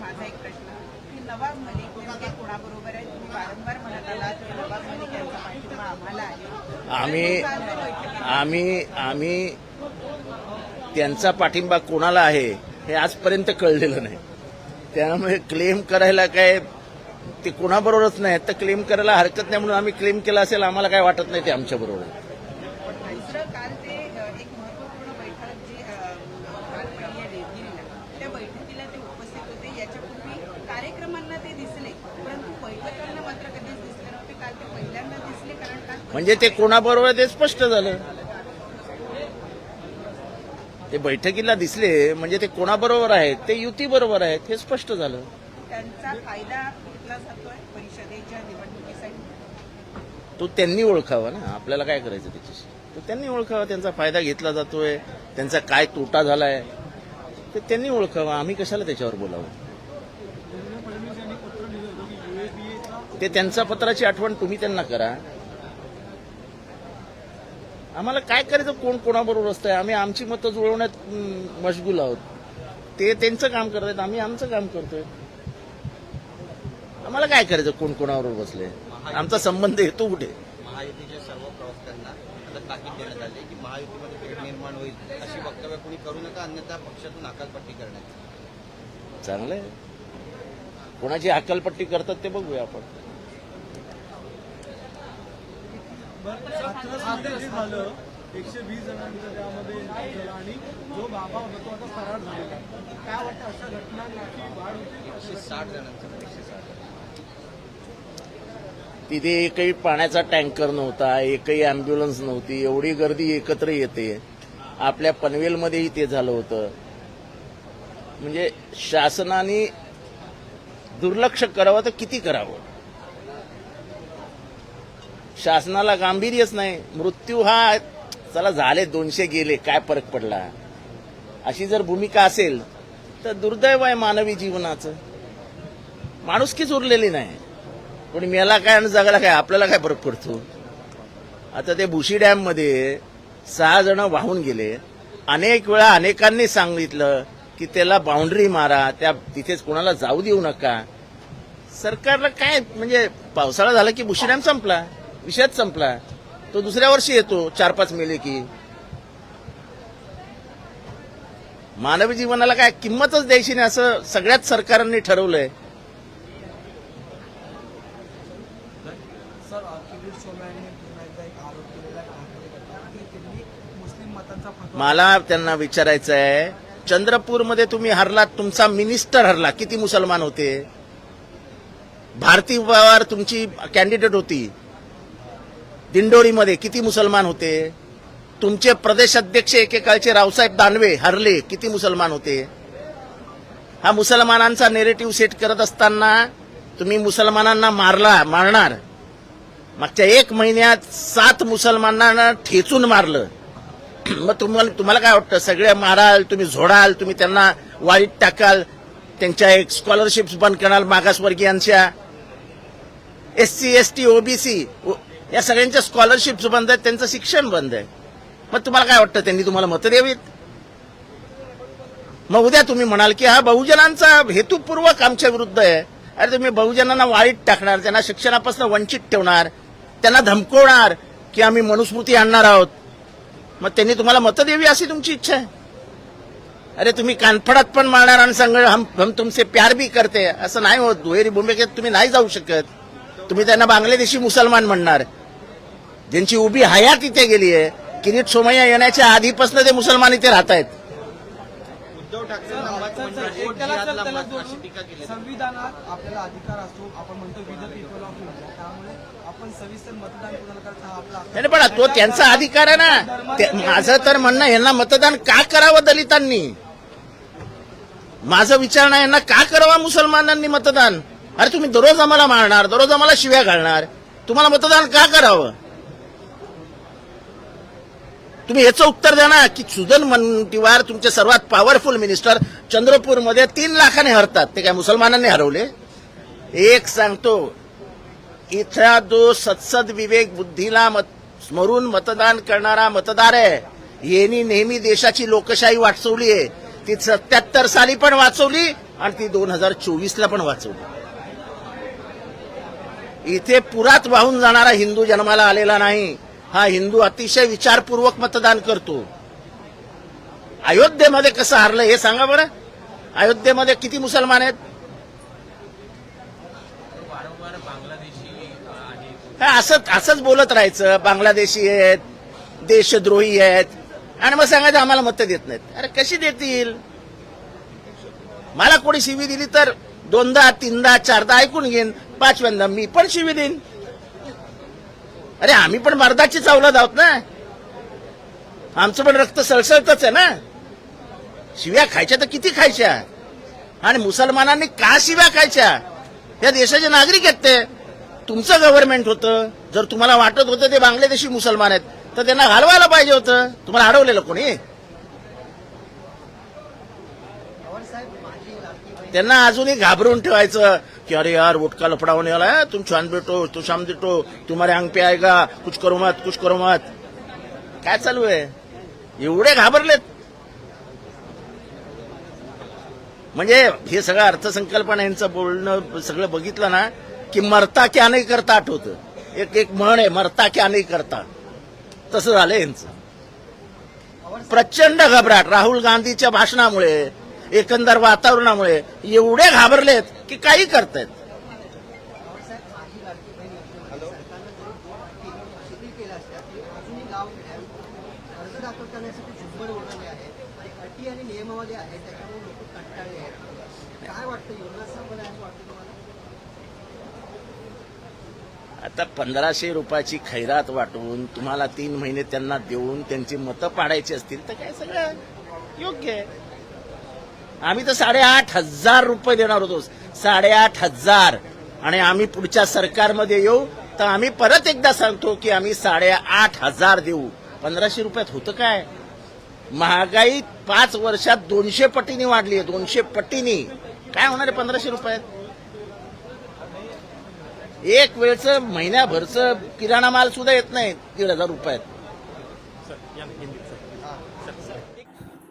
माझा एक प्रश्न. की नवाब मलिक नेमके कोणाबरोबर आहे तुम्ही वारंवार म्हणत आलात की नवाब मलिक यांचा पाठिंबा आम्हाला आहे. आम्ही आम्ही आम्ही त्यांचा पाठिंबा कोणाला आहे हे आजपर्यंत कळलेलं नाही. त्यामुळे क्लेम करायला काय ते कोणाबरोबरच नाही. तर क्लेम करायला हरकत नाही म्हणून आम्ही क्लेम केला असेल आम्हाला काय वाटत नाही ते आमच्या बरोबर आहे दुसरं काल ते अ, एक महत्त्वपूर्ण बैठक जी अ, काल पडली आहे रेवगिरीला त्या बैठकीला ते उपस्थित होते याच्यापूर्वी कार्यक्रमांना ते दिसले परंतु बैठकांना मात्र कधीच दिसले नव्हते काल ते पहिल्यांदा दिसले कारण काल म्हणजे ते कोणाबरोबर ते स्पष्ट झालं? ते बैठकीला दिसले म्हणजे ते कोणाबरोबर आहेत? ते युती बरोबर आहेत हे स्पष्ट झालं. त्यांचा फायदा घेतला जातोय? परिषदेच्या निवडणुकीसाठी. तो त्यांनी ओळखावा ना. आपल्याला काय करायचं त्याच्याशी? तो त्यांनी ओळखावा त्यांचा फायदा घेतला जातोय त्यांचा काय तोटा झालाय. ते त्यांनी ओळखावा. आम्ही कशाला त्याच्यावर बोलावं? ते त्यांच्या पत्राची आठवण तुम्ही त्यांना करा. आम्हाला काय करायचं कोण कोणाबरोबर असतंय? आम्ही आमची मतं जुळवण्यात मशगूल आहोत. ते त्यांचं काम करतायत आम्ही आमचं काम करतोय. आम्हाला काय करायचं कोण कोणाबरोबर बसले? आमचा संबंध येतो कुठे? महायुतीच्या सर्व प्रवक्त्यांना आता ताकीद देण्यात आली की महायुतीमध्ये तेढ निर्माण होईल अशी वक्तव्य कोणी करू नका अन्यथा पक्षातून अकालपट्टी करण्यात येईल. चांगलं आहे कोणाची अक्कलपट्टी करतात ते बघूया आपण आता जे झालं? एकशे वीस जणांचं त्यामध्ये झालं आणि जो बाबा होता तो आता फरार झालेला. काय वाटतं अशा घटनांची वाढ होते एकशे साठ जणांचं एकशे साठ. तिथे एकही पाण्याचा टँकर नव्हता एकही अँब्युलन्स नव्हती एवढी गर्दी एकत्र येते. आपल्या पनवेलमध्येही ते झालं होतं. म्हणजे शासनाने दुर्लक्ष करावं तर किती करावं? शासनाला गांभीर्यच नाही. मृत्यू हा चला झाले दोनशे गेले काय फरक पडला? अशी जर भूमिका असेल तर दुर्दैव आहे मानवी जीवनाचं. माणुसकीच उरलेली नाही. कोणी मेला काय आणि जगाला काय आपल्याला काय फरक पडतो? आता ते भुशी डॅममध्ये सहा जण वाहून गेले. अनेक वेळा अनेकांनी सांगितलं की त्याला बाउंड्री मारा त्या तिथेच कोणाला जाऊ देऊ नका. सरकारला काय म्हणजे पावसाळा झाला की भुशी डॅम संपला. विषयच संपला तो दुसऱ्या वर्षी येतो चार पाच मेले की. मानवी जीवनाला काय किंमतच द्यायची नाही असं सगळ्याच सरकारांनी ठरवलंय. मला त्यांना विचारायचं आहे चंद्रपूरमध्ये तुम्ही हरलात तुमचा मिनिस्टर हरला किती मुसलमान होते? भारती पवार तुमची कॅन्डिडेट होती. दिंडोरीमध्ये किती मुसलमान होते? तुमचे प्रदेश अध्यक्ष एकेकाळचे रावसाहेब दानवे हरले किती मुसलमान होते? हा मुसलमानांचा नेरेटिव्ह सेट करत असताना तुम्ही मुसलमानांना मारला मारणार. मागच्या एक महिन्यात सात मुसलमानांना ठेचून मारलं. मग तुम्हाला तुम्हाला काय वाटतं? सगळे माराल तुम्ही झोडाल तुम्ही त्यांना वाईट टाकाल त्यांच्या एक स्कॉलरशिप्स बंद कराल मागासवर्गीयांच्या? S C S T OBC या सगळ्यांच्या स्कॉलरशिप्स बंद आहेत त्यांचं शिक्षण बंद आहे. मग तुम्हाला काय वाटतं? त्यांनी तुम्हाला मतं द्यावीत? मग उद्या तुम्ही म्हणाल की हा बहुजनांचा हेतुपूर्वक आमच्या विरुद्ध आहे. अरे तुम्ही बहुजनांना वाईट टाकणार त्यांना शिक्षणापासून वंचित ठेवणार त्यांना धमकवणार की आम्ही मनुस्मृती आणणार आहोत. मग त्यांनी तुम्हाला मतं द्यावी अशी तुमची इच्छा आहे? अरे तुम्ही कानफडात पण मारणार आणि सांग हम हम तुमसे प्यार बी करते. असं नाही होत. दुहेरी भूमिकेत तुम्ही नाही जाऊ शकत. तुम्ही त्यांना बांगलादेशी मुसलमान म्हणणार. ज्यांची उभी हयात इथे गेली आहे किरीट सोमय्या येण्याच्या आधीपासून ते मुसलमान इथे राहत आहेत उद्धव केली संविधानात आपल्याला अधिकार असतो आपण म्हणतो विध पीपल ऑफ इंडिया त्यामुळे आपण सविस्तर मतदान कोणाला करता आपला हक्क. नाही पण तो त्यांचा अधिकार आहे ना. माझं तर म्हणणं यांना मतदान का करावं दलितांनी? माझं विचार नाही यांना का करावं मुसलमानांनी मतदान? अरे तुम्ही दररोज आम्हाला मारणार दररोज आम्हाला शिव्या घालणार. तुम्हाला मतदान का करावं? तुम्ही याचं उत्तर द्या ना की सुजन मुनगंटीवार तुमचे सर्वात पॉवरफुल मिनिस्टर चंद्रपूरमध्ये तीन लाखाने हरतात. ते काय मुसलमानांनी हरवले? एक सांगतो इथला जो सत्सद विवेक बुद्धीला मत स्मरून मतदान करणारा मतदार आहे यांनी नेहमी देशाची लोकशाही वाचवली आहे. ती सत्याहत्तर साली पण वाचवली आणि ती दोन हजार चोवीसला पण वाचवली. इथे पुरात वाहून जाणारा हिंदू जन्माला आलेला नाही. हा हिंदू अतिशय विचारपूर्वक मतदान करतो. अयोध्येमध्ये कसं हारलं हे सांगा बरं. अयोध्येमध्ये किती मुसलमान आहेत? हा, असंच असंच बोलत राहायचं. बांगलादेशी आहेत देशद्रोही आहेत. आणि मग सांगायचं आम्हाला मतं देत नाहीत. अरे कशी देतील? मला कोणी शिवी दिली तर दोनदा तीनदा चारदा ऐकून घेईन. पाचव्यांदा मी पण शिवी देईन. अरे आम्ही पण मर्दाची चावलात आहोत ना. आमचं पण रक्त सळसळतच आहे ना. शिव्या खायच्या तर किती खायच्या? आणि मुसलमानांनी का शिव्या खायच्या? या देशाचे नागरिक आहेत ते. तुमचं गव्हर्नमेंट होतं. जर तुम्हाला वाटत होतं ते बांगलादेशी मुसलमान आहेत तर त्यांना घालवायला पाहिजे होतं. तुम्हाला हरवलेलं कोणी? त्यांना अजूनही घाबरून ठेवायचं. की अरे यार वोटका लफड़ा होने वाला है तुम छान बेटो तू शाम देतो तुम्हारे अंग पे आएगा कुछ करो मत कुछ करो मत। काय चालू आहे एवढे घाबरलेत। म्हणजे हे सगळं अर्थसंकल्पना यांचं बोलणं सगळं बघितलं ना की मरता क्या नाही करता आठवतं. एक एक म्हण आहे मरता क्या नाही करता. तसं झालं यांचं. प्रचंड घबराट. राहुल गांधीच्या भाषणामुळे एकंदर वातावरणामुळे एवढे घाबरलेत की काही करतायत. आता पंधराशे रुपयाची खैरात वाटून तुम्हाला तीन महिने त्यांना देऊन त्यांची मतं पाडायची असतील तर काय सगळं योग्य आहे. आम्ही तर साडेआठ हजार रुपये देणार होतो. साडेआठ हजार. आणि आम्ही पुढच्या सरकारमध्ये येऊ तर आम्ही परत एकदा सांगतो की आम्ही साडेआठ हजार देऊ. पंधराशे रुपयात होतं काय? महागाई पाच वर्षात दोनशे पटीने वाढली आहे. दोनशे पटीने. काय होणार आहे पंधराशे रुपयात? एक वेळचं महिन्याभरचं किराणा माल सुद्धा येत नाही. दीड हजार रुपयात.